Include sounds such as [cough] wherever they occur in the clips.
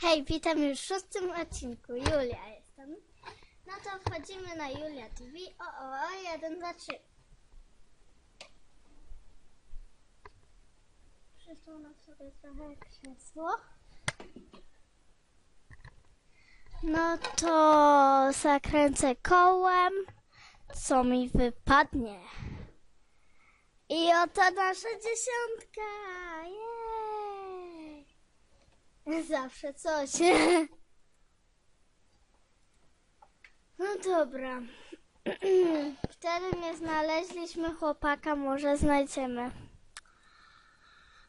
Hej, witam już w szóstym odcinku. Julia jestem. No to wchodzimy na Julia TV. O, o, o, jeden, dwa, trzy. Przesunę sobie trochę krzesło. No to zakręcę kołem, co mi wypadnie. I oto nasza dziesiątka! Jej! Zawsze coś. [laughs] No dobra. [clears throat] Wtedy nie znaleźliśmy chłopaka, może znajdziemy.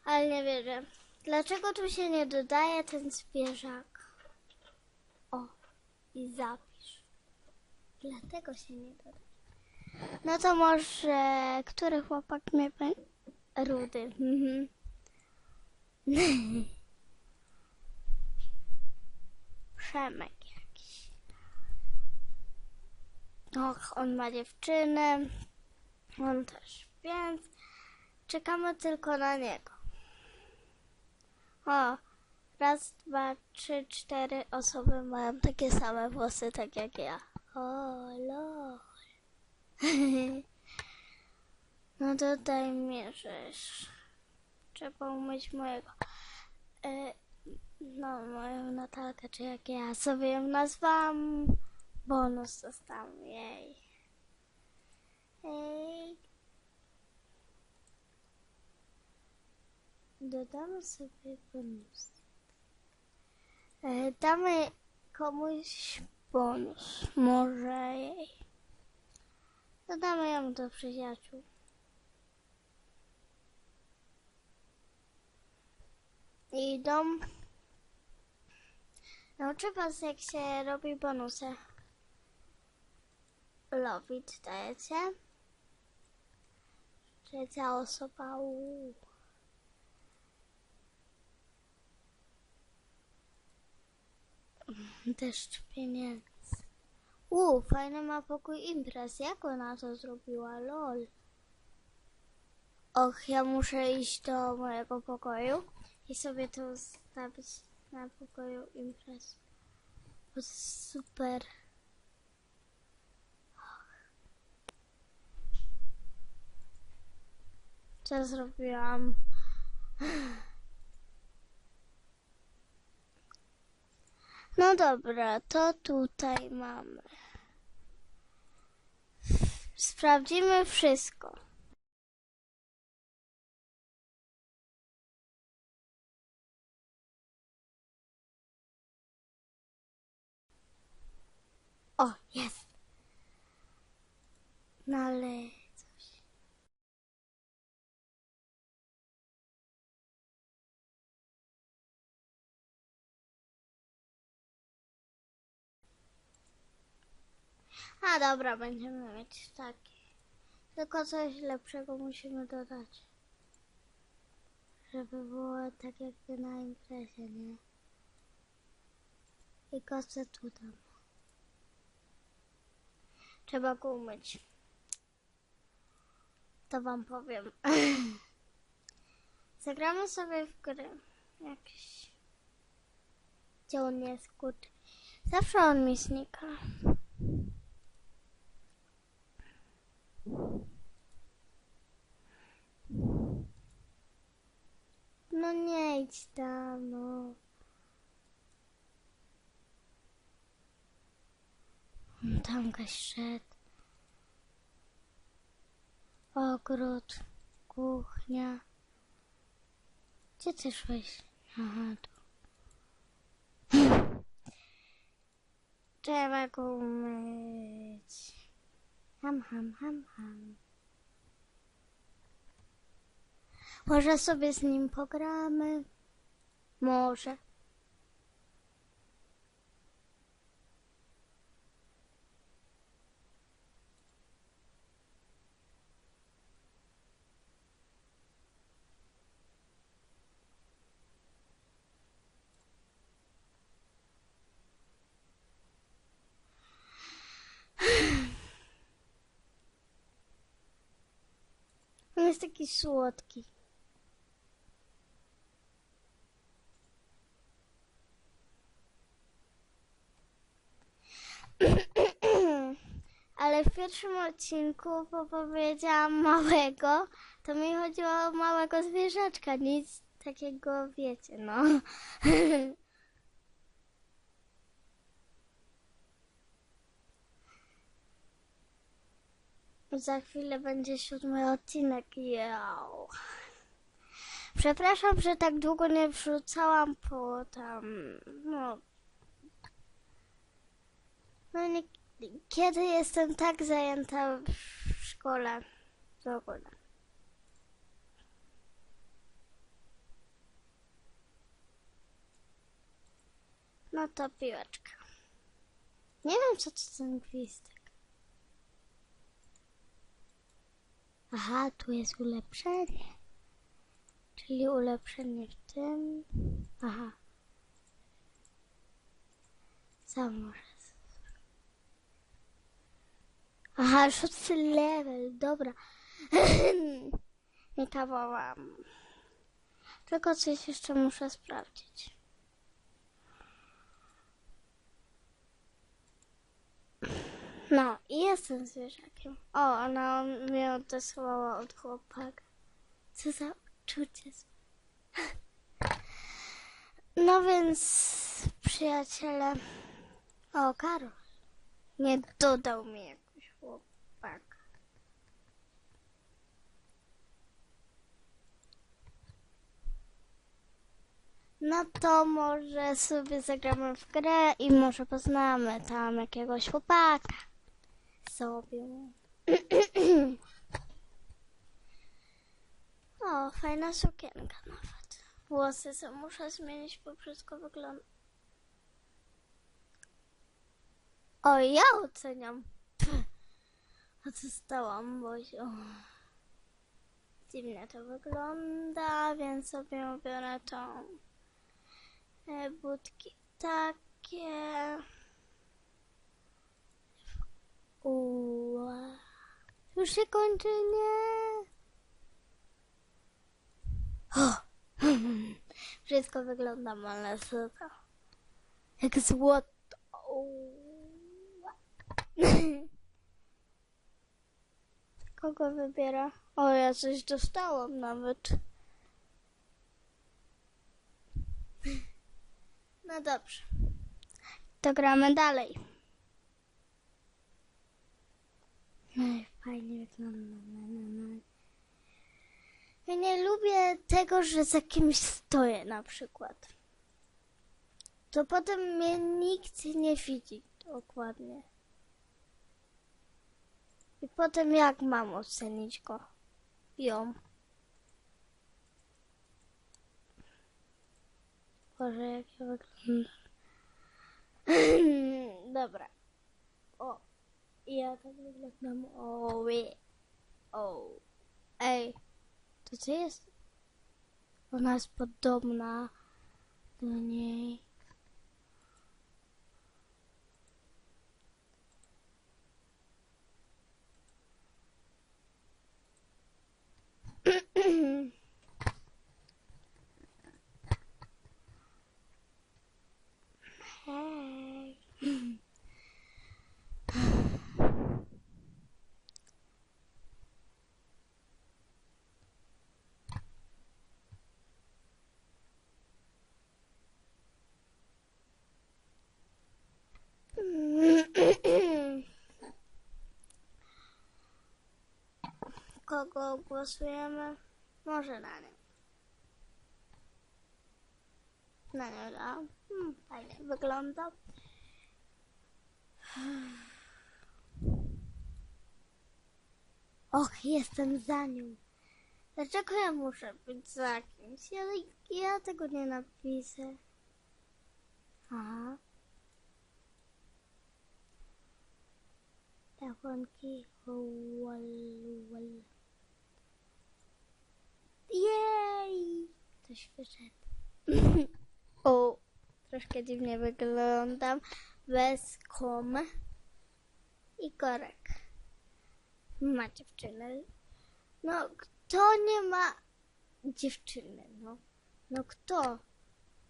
Ale nie wierzę. Dlaczego tu się nie dodaje ten zwierzak? O, i zapisz. Dlatego się nie dodaje. No to może, który chłopak mnie? Rudy. Mhm. [laughs] Przemek jakiś. Och, on ma dziewczynę. On też, więc czekamy tylko na niego. O, raz, dwa, trzy, cztery osoby mają takie same włosy, tak jak ja. O, lol. [laughs] No to daj mi rzecz. Trzeba umyć mojego. E, no, moją Natalkę, czy jak ja sobie ją nazwałam. Bonus dostałam jej. Ej. Dodamy sobie bonus. E, damy komuś bonus. Może jej. Dodamy ją do przyjaciół. I dom. Nauczę was, jak się robi bonusy. Lovit dajecie. Trzecia osoba. Uuu. [laughs] Deszcz pieniędzy. Uuu, fajny ma pokój imprez. Jak ona to zrobiła? Lol. Och, ja muszę iść do mojego pokoju i sobie to ustawić na pokoju imprez. Super. Co zrobiłam? No dobra, to tutaj mamy. Sprawdzimy wszystko. O, jest. No ale coś. A dobra, będziemy mieć taki. Tylko coś lepszego musimy dodać. Żeby było tak jakby na imprezie, nie? I kostce tu dam. Trzeba go umyć. To wam powiem. [laughs] Zagramy sobie w gry. Jakieś. Gdzie on jest, kurde. Zawsze on mi znika. No nie idź tam, no. Tam ktoś szedł. Ogród, kuchnia. Gdzie ty szłeś? Aha, tu. Trzeba go umyć. Ham, ham, ham, ham. Może sobie z nim pogramy? Może. jest taki słodki. Ale w pierwszym odcinku powiedziałam małego, to mi chodziło o małego zwierzaczka, nic takiego wiecie, no. [laughs] Za chwilę będzie siódmy odcinek. Jau. Przepraszam, że tak długo nie wrzucałam po tam, no. No nie, kiedy jestem tak zajęta w szkole w ogóle. No to piłeczka. Nie wiem, co to ten gwizdek. Aha, tu jest ulepszenie. Czyli ulepszenie w tym. Aha. Sam może. Aha, szósty level, dobra. [clears throat] Nie kawałam. Tylko coś jeszcze muszę sprawdzić. No, i jestem zwierzakiem. O, ona mnie odesłała od chłopaka. Co za uczucie. No więc, przyjaciele. O, Karol. Nie dodał mi jakoś chłopaka. No to może sobie zagramy w grę i może poznamy tam jakiegoś chłopaka. Sobie. O, fajna sukienka nawet. Włosy sobie muszę zmienić, bo wszystko wygląda. O, ja oceniam. Pff. A co stałam, bo się... o. Dziwnie to wygląda, więc sobie ubiorę tą e, budki takie. Ua. Już się kończy, nie? O! [laughs] Wszystko wygląda ale super. Jak złoto. [laughs] Kogo wybiera? O, ja coś dostałam nawet. [laughs] No dobrze. To gramy dalej. No i fajnie wygląda. No, no, no. Ja nie lubię tego, że za kimś stoję na przykład. To potem mnie nikt nie widzi dokładnie. I potem jak mam ocenić go? Ją. Boże, jak ja wyglądam. [laughs] Dobra. O. Ja tak wyglądam. O, ły. O. Ej. To co jest? Ona jest podobna do niej. Hej. Kogo głosujemy? Może na nią. Na nią, da. Hmm, fajnie wygląda. Och, jestem za nią. Dlaczego ja muszę być za kimś? Ja, ja tego nie napiszę. Aha. Telefonki. Wal, wal. Jej! Ktoś wyszedł. [laughs] o, troszkę dziwnie wyglądam. Bez kom i korek. Ma dziewczynę. No, kto nie ma dziewczyny, no? No kto?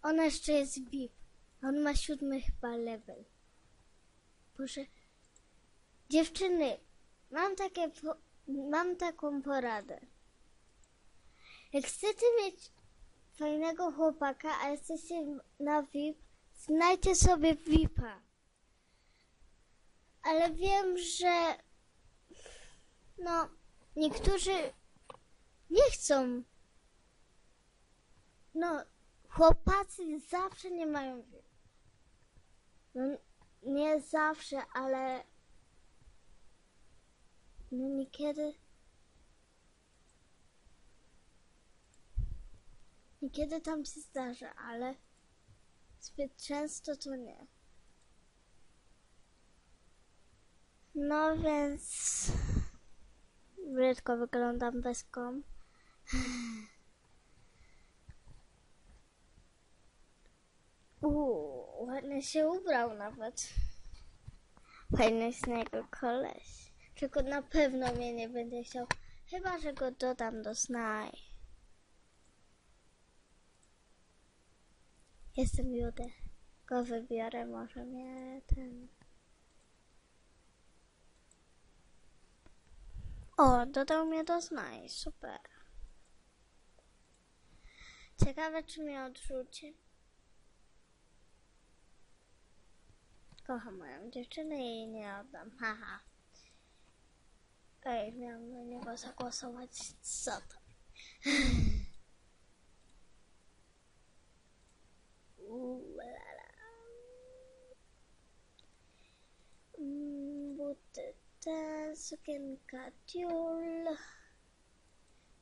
Ona jeszcze jest VIP. On ma siódmy chyba level. Boże, Dziewczyny, mam takie, mam taką poradę. Jak chcecie mieć fajnego chłopaka, a jesteście na VIP, znajdźcie sobie VIPa. Ale wiem, że no, niektórzy nie chcą. No, chłopacy zawsze nie mają VIP. No, nie zawsze, ale no niekiedy. Niekiedy tam się zdarza, ale zbyt często to nie. No więc brzydko wyglądam bez kom. Uuu, ładnie się ubrał nawet. Fajny z niego koleś. Tylko na pewno mnie nie będzie chciał. Chyba, że go dodam do snaj. Jestem Judy. Go wybiorę, może mnie ten... O, dodał mnie do snaj. Super. Ciekawe, czy mnie odrzuci. Kocham moją dziewczynę i nie oddam. Haha. Ej, miałam na niego zagłosować. Co to? [laughs] Buty te, sukienka tiul,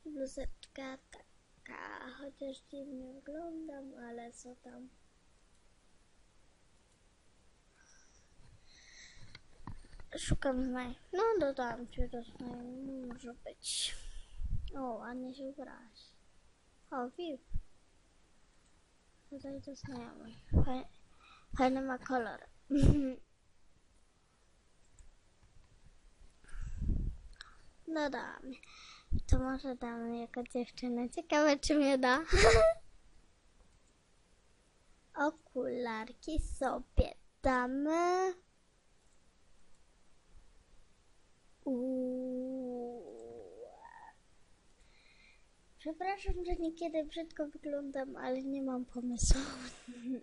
bluzeczka taka, chociaż dziwnie wyglądam, ale co tam. Szukam znaj. No, dodałam cię do znajomych. Może być. O, ładnie się ubrałaś. O, VIP. Dodaj do znajomych. Faj, fajny ma kolor. [laughs] No damy. To może damy jako dziewczynę. Ciekawe, czy mnie da. [laughs] Okularki sobie damy. Uuu. Przepraszam, że niekiedy brzydko wyglądam, ale nie mam pomysłu. [laughs]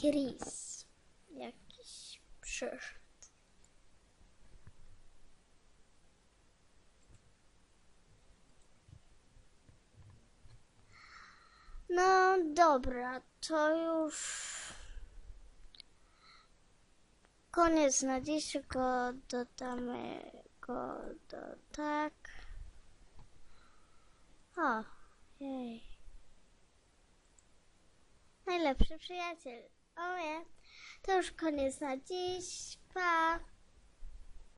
Chris jakiś przyszedł. No dobra, to już koniec na dziś, go dodamy go do tak. O, jej. Najlepszy przyjaciel. O nie, to już koniec na dziś. Pa!